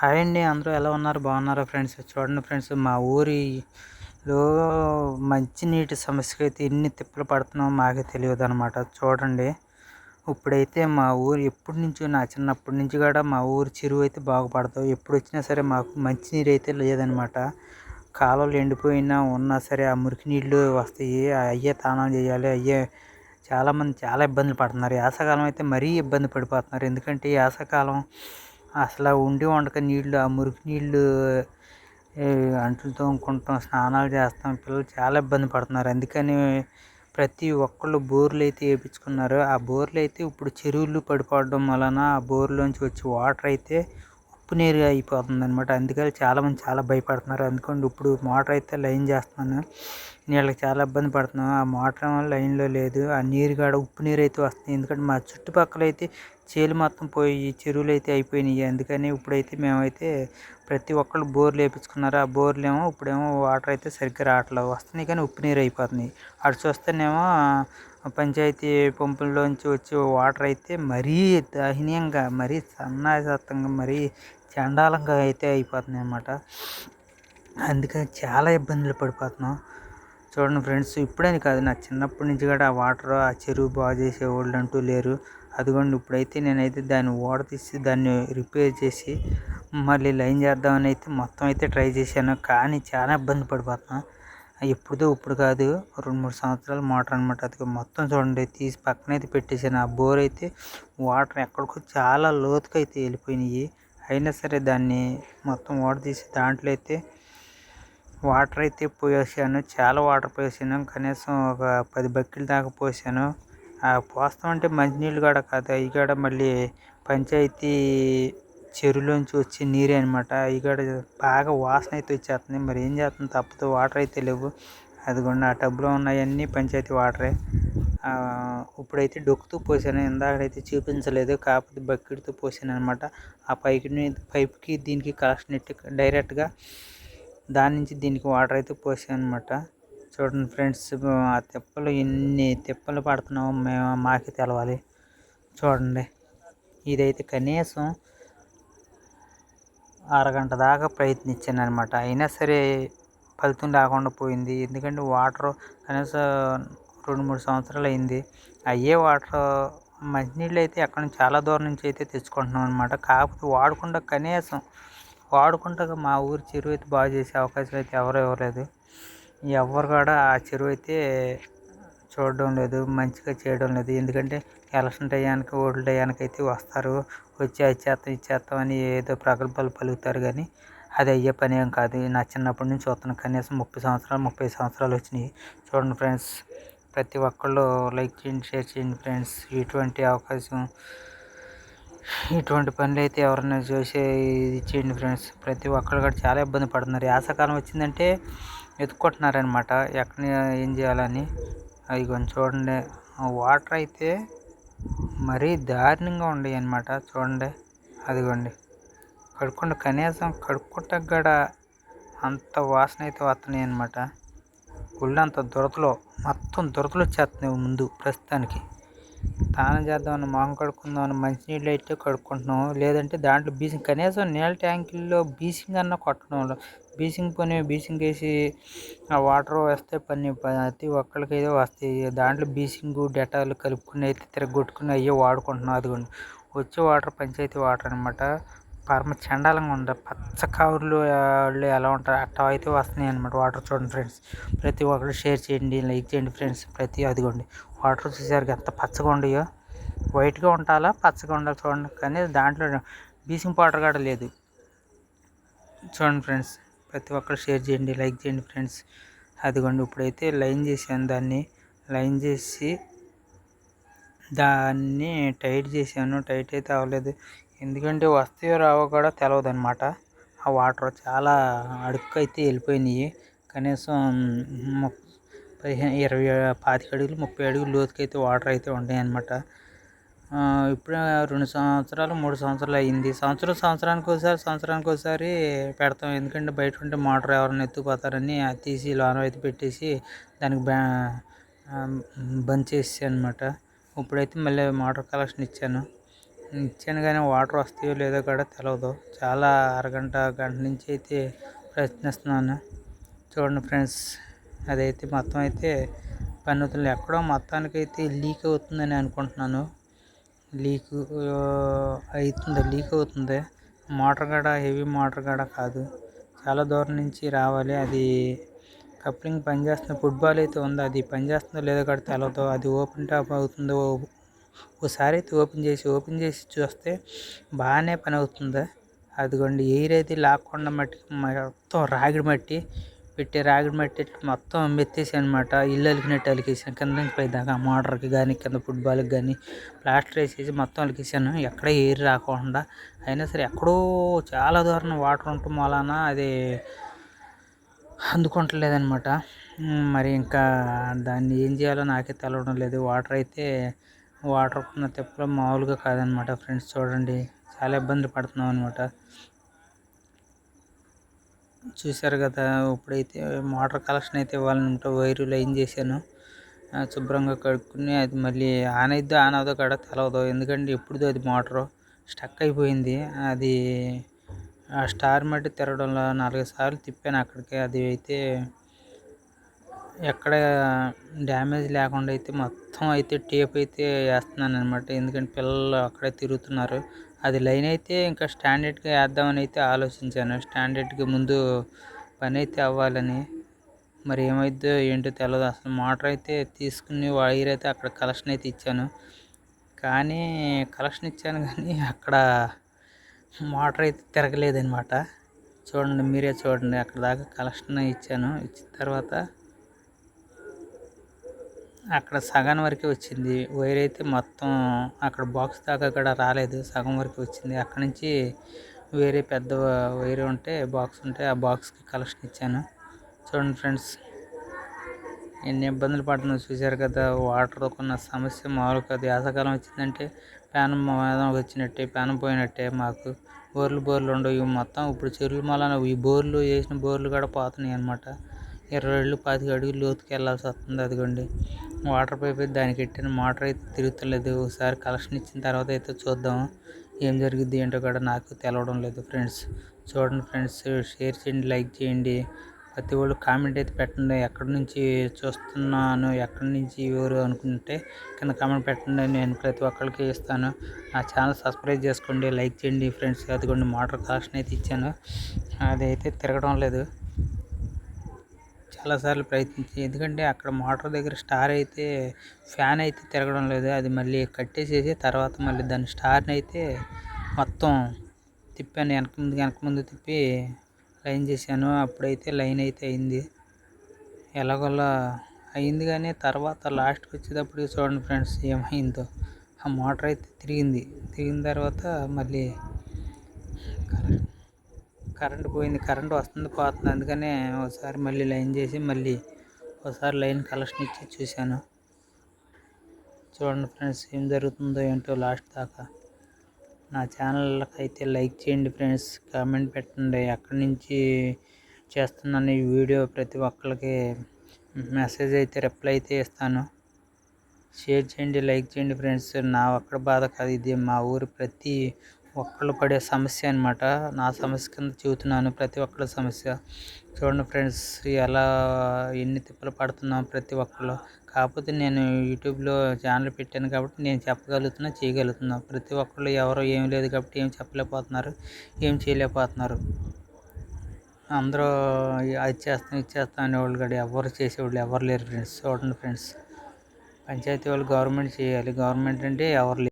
Hi అండి అందరూ ఎలా ఉన్నారు? బాగున్నారా ఫ్రెండ్స్? చూడండి ఫ్రెండ్స్ మా ఊరిలో మంచినీటి సమస్యకి అయితే ఎన్ని తిప్పలు పడుతున్నామో మాకే తెలియదు అనమాట చూడండి ఇప్పుడైతే మా ఊరు ఎప్పటి నుంచో నా చిన్నప్పటి నుంచి కూడా మా ఊరు చెరువు అయితే బాగుపడతావు. ఎప్పుడు వచ్చినా సరే మాకు మంచినీరు అయితే లేదనమాట కాలువలు ఎండిపోయినా ఉన్నా సరే ఆ మురికి నీళ్ళు వస్తాయి. అయ్యే తానం చేయాలి అయ్యే చాలామంది చాలా ఇబ్బందులు పడుతున్నారు. యాసకాలం అయితే మరీ ఇబ్బంది పడిపోతున్నారు. ఎందుకంటే యాసకాలం అసలు ఉండి వండక నీళ్ళు ఆ మురికి నీళ్ళు అంట్లు తోముకుంటాం స్నానాలు చేస్తాం. పిల్లలు చాలా ఇబ్బంది పడుతున్నారు. అందుకని ప్రతి ఒక్కళ్ళు బోర్లు అయితే వేయించుకున్నారు ఆ బోర్లు అయితే ఇప్పుడు చెరువులు పడిపోవడం వలన ఆ బోర్లోంచి వచ్చే వాటర్ అయితే ఉప్పు నీరు అయిపోతుంది అనమాట అందుకని చాలామంది చాలా భయపడుతున్నారు. అందుకని ఇప్పుడు మోటార్ అయితే లైన్ చేస్తున్నాను. నీళ్ళకి చాలా ఇబ్బంది పడుతున్నాం ఆ మోటార్ లైన్లో లేదు. ఆ నీరు కాడ ఉప్పు నీరు అయితే వస్తుంది ఎందుకంటే మా చుట్టుపక్కల అయితే చేలు మొత్తం పోయి చెరువులు అయితే అయిపోయినాయి. అందుకని ఇప్పుడైతే మేమైతే ప్రతి ఒక్కళ్ళు బోర్లు వేయించుకున్నారు ఆ బోర్లు ఏమో ఇప్పుడేమో వాటర్ అయితే సరిగ్గా రావట్లేదు. వస్తున్నాయి కానీ ఉప్పు నీరు అయిపోతున్నాయి. అటు చూస్తేనేమో పంచాయతీ పంపుల్లోంచి వచ్చే వాటర్ అయితే మరీ దహనీయంగా మరీ సన్నాసత్తంగా మరీ చండాలంగా అయితే అయిపోతున్నాయి అన్నమాట. అందుకని చాలా ఇబ్బందులు పడిపోతున్నాం. చూడండి ఫ్రెండ్స్ ఇప్పుడని కాదు నా చిన్నప్పటి నుంచి కూడా ఆ వాటర్ ఆ చెరువు బాగు చేసే వాళ్ళు అంటూ లేరు. అదిగోండి ఇప్పుడైతే నేనైతే దాన్ని ఓడ తీసి దాన్ని రిపేర్ చేసి మళ్ళీ లైన్ చేద్దామని అయితే మొత్తం అయితే ట్రై చేశాను. కానీ చాలా ఇబ్బంది పడిపోతున్నాను ఎప్పుడుదో ఇప్పుడు కాదు రెండు మూడు సంవత్సరాల మోటార్ అనమాట అది మొత్తం చూడండి తీసి పక్కన అయితే పెట్టేసాను ఆ బోర్ అయితే వాటర్ ఎక్కడికో చాలా లోతుకు అయితే వెళ్ళిపోయినాయి. అయినా సరే దాన్ని మొత్తం వాటర్ తీసి దాంట్లో అయితే వాటర్ అయితే పోసాను చాలా వాటర్ పోసాను కనీసం ఒక పది బకెట్ల దాకా పోసాను. పోస్తామంటే మంచినీళ్ళు కూడా కాదు అవి కూడా మళ్ళీ పంచాయతీ చెరువులోంచి వచ్చే నీరే అనమాట అవి కూడా బాగా వాసన అయితే వచ్చేస్తుంది. మరి ఏం చేస్తుంది తప్పదు వాటర్ అయితే లేవు. అదిగోండి ఆ టబ్లో ఉన్నాయన్నీ పంచాయతీ వాటరే. ఇప్పుడైతే డొక్కుతూ పోసాను. ఇందాకైతే చూపించలేదు. కాకపోతే బకెట్తో పోసాను అనమాట ఆ పైకి పైప్కి దీనికి కలెక్షన్ ఎట్టి డైరెక్ట్గా దాని నుంచి దీనికి వాటర్ అయితే పోసాను అనమాట చూడండి ఫ్రెండ్స్ ఆ తిప్పలు ఎన్ని తిప్పలు పడుతున్నామో మేము మాకే తెలవాలి. చూడండి ఇదైతే కనీసం అరగంట దాకా ప్రయత్నించాను అనమాట అయినా సరే ఫలితం లేకుండా పోయింది. ఎందుకంటే వాటర్ కనీసం రెండు మూడు సంవత్సరాలు అయింది. అయ్యే వాటర్ మంచినీళ్ళు అయితే ఎక్కడ నుంచి చాలా దూరం నుంచి అయితే తెచ్చుకుంటున్నాం అనమాట కాకపోతే వాడకుండా కనీసం వాడుకుంటా మా ఊరి చెరువు అయితే బాగు చేసే అవకాశం అయితే ఎవరు ఇవ్వలేదు. ఎవరు కూడా ఆ చెరువు అయితే చూడడం లేదు మంచిగా చేయడం లేదు. ఎందుకంటే ఎలక్షన్ టయానికి ఓట్ల టయానికి అయితే వస్తారు. వచ్చి అది చేస్తాం ఇది చేస్తాం అని ఏదో ప్రగల్భాలు పలుకుతారు కానీ అది అయ్యే పని ఏం కాదు. నా చిన్నప్పటి నుంచి చూస్తున్నాను కనీసం ముప్పై సంవత్సరాలు ముప్పై సంవత్సరాలు వచ్చినాయి. చూడండి ఫ్రెండ్స్ ప్రతి ఒక్కళ్ళు లైక్ చేయండి షేర్ చేయండి ఫ్రెండ్స్. ఇటువంటి అవకాశం ఇటువంటి పనులు అయితే ఎవరైనా చూసి ఇది చేయండి ఫ్రెండ్స్. ప్రతి ఒక్కరు కూడా చాలా ఇబ్బంది పడుతున్నారు. యాసకాలం వచ్చిందంటే వెతుక్కుంటున్నారనమాట ఎక్కడ ఏం చేయాలని. అవి కొంచెం చూడండి. వాటర్ అయితే మరీ దారుణంగా ఉండేవి అనమాట చూడండి. అదిగోండి. కడుక్కుంటే కనీసం కడుక్కుంటా కూడా అంత వాసన అయితే వస్తున్నాయి అనమాట ఒళ్ళంత దురదలో మొత్తం దురదలు వచ్చేస్తున్నాయి ముందు ప్రస్తుతానికి. స్నానం చేద్దామని మొహం కడుక్కుందామని మంచినీళ్ళు అయితే కడుక్కుంటున్నాం. లేదంటే దాంట్లో బీసింగ్ కనీసం నీళ్ళ ట్యాంకుల్లో బీసింగ్ అన్న కొట్టడం బీసింగ్ పని బీసింగ్ వేసి ఆ వాటర్ వేస్తే పని ప్రతి ఒక్కరికి అయితే వస్తాయి. దాంట్లో బీసింగ్ డెటాల్ కలుపుకుని అయితే తిరగొట్టుకుని అయ్యే వాడుకుంటున్నాం. అదిగోండి. వచ్చే వాటర్ పంచాయతీ వాటర్ అనమాట పరమ చండాలంగా ఉంటుంది పచ్చ కవర్లు వాళ్ళు ఎలా ఉంటారు? అట్ట అయితే వస్తున్నాయి అనమాట వాటర్ చూడండి ఫ్రెండ్స్. ప్రతి ఒక్కరు షేర్ చేయండి లైక్ చేయండి ఫ్రెండ్స్. ప్రతి అదిగోండి వాటర్ చూసేసరికి ఎంత పచ్చగా ఉండయో. వైట్గా ఉండాలా పచ్చగా ఉండాలి చూడండి. కానీ దాంట్లో బీసింగ్ పౌడర్ కూడా లేదు. చూడండి ఫ్రెండ్స్ ప్రతి ఒక్కరు షేర్ చేయండి లైక్ చేయండి ఫ్రెండ్స్. అదిగోండి ఇప్పుడైతే లైన్ చేసాను దాన్ని. లైన్ చేసి దాన్ని టైట్ చేశాను టైట్ అయితే అవ్వలేదు. ఎందుకంటే వస్తాయో రావో కూడా తెలియదు అనమాట ఆ వాటర్ చాలా అడుక్కు అయితే వెళ్ళిపోయినాయి. కనీసం పదిహేను ఇరవై పాతిక అడుగులు ముప్పై అడుగులు లోతుకైతే వాటర్ అయితే ఉంటాయి అనమాట ఇప్పుడు రెండు సంవత్సరాలు మూడు సంవత్సరాలు అయింది సంవత్సరం సంవత్సరానికి ఒకసారి సంవత్సరానికి ఒకసారి పెడతాం. ఎందుకంటే బయట ఉంటే మోటార్ ఎవరైనా ఎత్తుకుపోతారని అది తీసి లోన అయితే పెట్టేసి దానికి బ్యా బంద్ చేసి అనమాట ఇప్పుడైతే మళ్ళీ మోటార్ కలెక్షన్ ఇచ్చాను. ఇచ్చాను కానీ వాటర్ వస్తాయో లేదో కూడా తెలియదు చాలా అరగంట గంట నుంచి అయితే ప్రయత్నిస్తున్నాను. చూడండి ఫ్రెండ్స్ అదైతే మొత్తం అయితే పని అవుతుంది ఎక్కడో మొత్తానికి అయితే లీక్ అవుతుందని అనుకుంటున్నాను. లీక్ అవుతుంది లీక్ అవుతుంది. మోటార్ కూడా హెవీ మోటార్ కూడా కాదు. చాలా దూరం నుంచి రావాలి. అది కప్లింగ్ పనిచేస్తున్న ఫుట్బాల్ అయితే ఉంది. అది పనిచేస్తుందో లేదో కూడా తెలియదు అది ఓపెన్ టాప్ అవుతుందో ఒకసారి అయితే ఓపెన్ చేసి ఓపెన్ చేసి చూస్తే బాగానే పని అవుతుంది. అదిగోండి ఎయిర్ అయితే లాక్కుండా మట్టి మొత్తం రాగిడి మట్టి పెట్టి రాగిడి మట్టి మొత్తం మెత్తేసి అనమాట ఇల్లు అలికినట్టు అలికేసాను. కింద నుంచి పై దాకా మోటార్కి కానీ కింద ఫుట్బాల్కి కానీ ప్లాస్టర్ వేసేసి మొత్తం అలికేసాను. ఎక్కడ ఎయిర్ రాకుండా అయినా సరే ఎక్కడో చాలా దూరం వాటర్ ఉండటం వలన అది అందుకుంటలేదనమాట. మరి ఇంకా దాన్ని ఏం చేయాలో నాకే తెలవడం లేదు. వాటర్ అయితే వాటర్ కొన్న తిప్పలు మామూలుగా కాదనమాట ఫ్రెండ్స్. చూడండి చాలా ఇబ్బంది పడుతున్నాం అనమాట. చూశారు కదా ఇప్పుడైతే మోటార్ కలెక్షన్ అయితే ఇవ్వాలనుకుంటే వైరు లైన్ చేశాను. శుభ్రంగా కడుక్కుని అది మళ్ళీ ఆన్ అయిద్దో ఆన్ అవుదో కూడా తెలవదు. ఎందుకంటే ఎప్పుడుదో అది మోటరు స్టక్ అయిపోయింది. అది ఆ స్టార్ మట్టి తిరగడంలో నాలుగు సార్లు తిప్పాను అక్కడికి. అది అయితే ఎక్కడ డ్యామేజ్ లేకుండా అయితే మొత్తం అయితే టేప్ అయితే వేస్తున్నాను అనమాట ఎందుకంటే పిల్లలు అక్కడే తిరుగుతున్నారు. అది లైన్ అయితే ఇంకా స్టాండర్డ్గా వేద్దామని అయితే ఆలోచించాను. స్టాండర్డ్కి ముందు పని అయితే అవ్వాలని. మరి ఏమైద్దో ఏంటో తెలియదు అసలు మోటార్ అయితే తీసుకుని వైర్ అయితే అక్కడ కలెక్షన్ అయితే ఇచ్చాను. కానీ కలెక్షన్ ఇచ్చాను కానీ అక్కడ మోటార్ అయితే తిరగలేదనమాట చూడండి మీరే చూడండి. అక్కడ దాకా కలెక్షన్ ఇచ్చాను. ఇచ్చిన తర్వాత అక్కడ సగం వరకే వచ్చింది. వైర్ అయితే మొత్తం అక్కడ బాక్స్ దాకా కూడా రాలేదు. సగం వరకు వచ్చింది. అక్కడ నుంచి వేరే పెద్ద వైర్ ఉంటే బాక్స్ ఉంటే ఆ బాక్స్కి కలెక్షన్ ఇచ్చాను. చూడండి ఫ్రెండ్స్. ఎన్ని ఇబ్బందులు పడుతుందో చూశారు కదా. వాటర్ కొన్న సమస్య మామూలు కాదు. యాసకాలం వచ్చిందంటే ప్యాన్ వచ్చినట్టే ప్యాన్ పోయినట్టే మాకు. బోర్లు బోర్లు ఉండవు. ఇవి మొత్తం ఇప్పుడు చెరువుల మళ్ళా ఈ బోర్లు వేసిన బోర్లు కూడా పోతున్నాయి అనమాట ఇరవై అడుగులు పాతిక అడుగులు లోతుకి వెళ్ళాల్సి వస్తుంది. అదిగోండి. వాటర్ పైప్ అయితే దానికి ఎట్టిన మోటార్ అయితే తిరుగుతలేదు. ఒకసారి కలెక్షన్ ఇచ్చిన తర్వాత అయితే చూద్దాం ఏం జరిగింది ఏంటో కూడా నాకు తెలవడం లేదు ఫ్రెండ్స్. చూడండి ఫ్రెండ్స్ షేర్ చేయండి లైక్ చేయండి. ప్రతి ఒళ్ళు కామెంట్ అయితే పెట్టండి. ఎక్కడి నుంచి చూస్తున్నాను ఎక్కడి నుంచి ఎవరు అనుకుంటే కింద కామెంట్ పెట్టండి. నేను ప్రతి ఒక్కరికి ఇస్తాను. నా ఛానల్ సబ్స్క్రైబ్ చేసుకోండి లైక్ చేయండి ఫ్రెండ్స్. అదిగోండి మోటార్ కలెక్షన్ అయితే ఇచ్చాను. అది అయితే తిరగడం లేదు. చాలాసార్లు ప్రయత్నించి ఎందుకంటే అక్కడ మోటార్ దగ్గర స్టార్ అయితే ఫ్యాన్ అయితే తిరగడం లేదు. అది మళ్ళీ కట్టేసేసి తర్వాత మళ్ళీ దాని స్టార్ని అయితే మొత్తం తిప్పాను. వెనక ముందు వెనక ముందు తిప్పి లైన్ చేశాను. అప్పుడైతే లైన్ అయితే అయింది. ఎలాగోలా అయింది కానీ తర్వాత లాస్ట్కి వచ్చేటప్పుడు చూడండి ఫ్రెండ్స్ ఏమైందో. ఆ మోటార్ అయితే తిరిగింది. తిరిగిన తర్వాత మళ్ళీ కరెంట్ పోయింది కరెంట్ వస్తుంది పోతుంది. అందుకనే ఒకసారి మళ్ళీ లైన్ చేసి మళ్ళీ ఒకసారి లైన్ కలెక్షన్ ఇచ్చి చూశాను. చూడండి ఫ్రెండ్స్ ఏం జరుగుతుందో ఏంటో లాస్ట్ దాకా. నా ఛానల్కి అయితే లైక్ చేయండి ఫ్రెండ్స్ కామెంట్ పెట్టండి. ఎక్కడి నుంచి చేస్తున్నాను ఈ వీడియో ప్రతి ఒక్కరికి మెసేజ్ అయితే రిప్లై అయితే ఇస్తాను. షేర్ చేయండి లైక్ చేయండి ఫ్రెండ్స్. నా ఒక్కడ బాధ కాదు ఇది మా ఊరు ప్రతి ఒక్కళ్ళు పడే సమస్య అనమాట నా సమస్య కింద చెబుతున్నాను ప్రతి ఒక్కళ్ళ సమస్య. చూడండి ఫ్రెండ్స్ ఎలా ఎన్ని తిప్పలు పడుతున్నాం ప్రతి ఒక్కళ్ళు. కాకపోతే నేను యూట్యూబ్లో ఛానల్ పెట్టాను కాబట్టి నేను చెప్పగలుగుతున్నా చేయగలుగుతున్నా. ప్రతి ఒక్కళ్ళు ఎవరో ఏం లేదు కాబట్టి ఏం చెప్పలేకపోతున్నారు ఏం చేయలేకపోతున్నారు. అందరూ అది చేస్తాం ఇది చేస్తాం అనేవాళ్ళు కూడా ఎవరు చేసేవాళ్ళు ఎవరు లేరు ఫ్రెండ్స్. చూడండి ఫ్రెండ్స్ పంచాయతీ వాళ్ళు గవర్నమెంట్ చేయాలి. గవర్నమెంట్ అంటే ఎవరు లేరు.